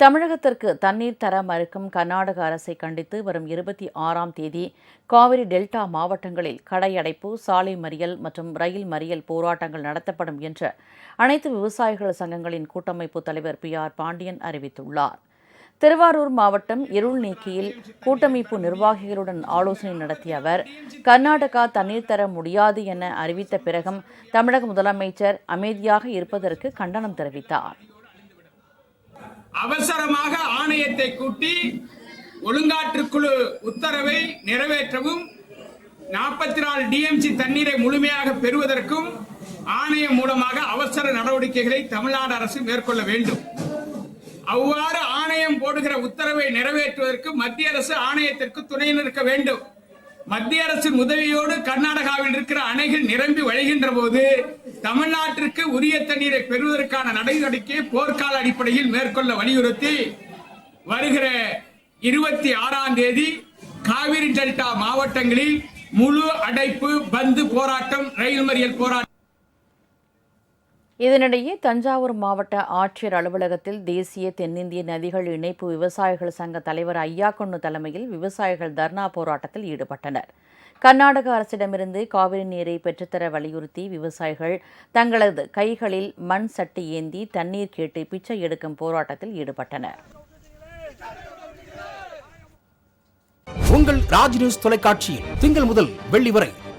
தமிழகத்திற்கு தண்ணீர் தர மறுக்கும் கர்நாடக அரசை கண்டித்து வரும் இருபத்தி ஆறாம் தேதி காவிரி டெல்டா மாவட்டங்களில் கடையடைப்பு சாலை மறியல் மற்றும் ரயில் மறியல் போராட்டங்கள் நடத்தப்படும் என்று அனைத்து விவசாயிகள் சங்கங்களின் கூட்டமைப்பு தலைவர் பி ஆர் பாண்டியன் அறிவித்துள்ளார். திருவாரூர் மாவட்டம் இருள் நீக்கியில் கூட்டமைப்பு நிர்வாகிகளுடன் ஆலோசனை நடத்திய அவர் கர்நாடகா தண்ணீர் தர முடியாது என அறிவித்த பிறகும் தமிழக முதலமைச்சர் அமைதியாக இருப்பதற்கு கண்டனம் தெரிவித்தார். அவசரமாக ஆணையத்தை கூட்டி ஒழுங்காற்றுக்குழு உத்தரவை நிறைவேற்றவும் நாற்பத்தி நாலு டிஎம்சி தண்ணீரை முழுமையாக பெறுவதற்கும் ஆணையம் மூலமாக அவசர நடவடிக்கைகளை தமிழ்நாடு அரசு மேற்கொள்ள வேண்டும். அவ்வாறு ஆணையம் போடுகிற உத்தரவை நிறைவேற்றுவதற்கு மத்திய அரசு ஆணையத்திற்கு துணை நிற்க வேண்டும். மத்திய அரசின் உதவியோடு கர்நாடகாவில் இருக்கிற அணைகள் நிரம்பி வழிகின்ற போது தமிழ்நாட்டிற்கு உரிய தண்ணீரை பெறுவதற்கான நடவடிக்கையை போர்க்கால அடிப்படையில் மேற்கொள்ள வலியுறுத்தி வருகிற இருபத்தி ஆறாம் தேதி காவிரி டெல்டா மாவட்டங்களில் முழு அடைப்பு பந்து போராட்டம் ரயில் மறியல் போராட்டம் இதனிடையே தஞ்சாவூர் மாவட்ட ஆட்சியர் அலுவலகத்தில் தேசிய தென்னிந்திய நதிகள் இணைப்பு விவசாயிகள் சங்க தலைவர் ஐயாக்கொன்னு தலைமையில் விவசாயிகள் தர்ணா போராட்டத்தில் ஈடுபட்டனர். கர்நாடக அரசிடமிருந்து காவிரி நீரை பெற்றுத்தர வலியுறுத்தி விவசாயிகள் தங்களது கைகளில் மண் சட்டி ஏந்தி தண்ணீர் கேட்டு பிச்சை எடுக்கும் போராட்டத்தில் ஈடுபட்டனர். உங்கள் ராஜ் நியூஸ் தொலைக்காட்சியில் திங்கள் முதல் வெள்ளி வரை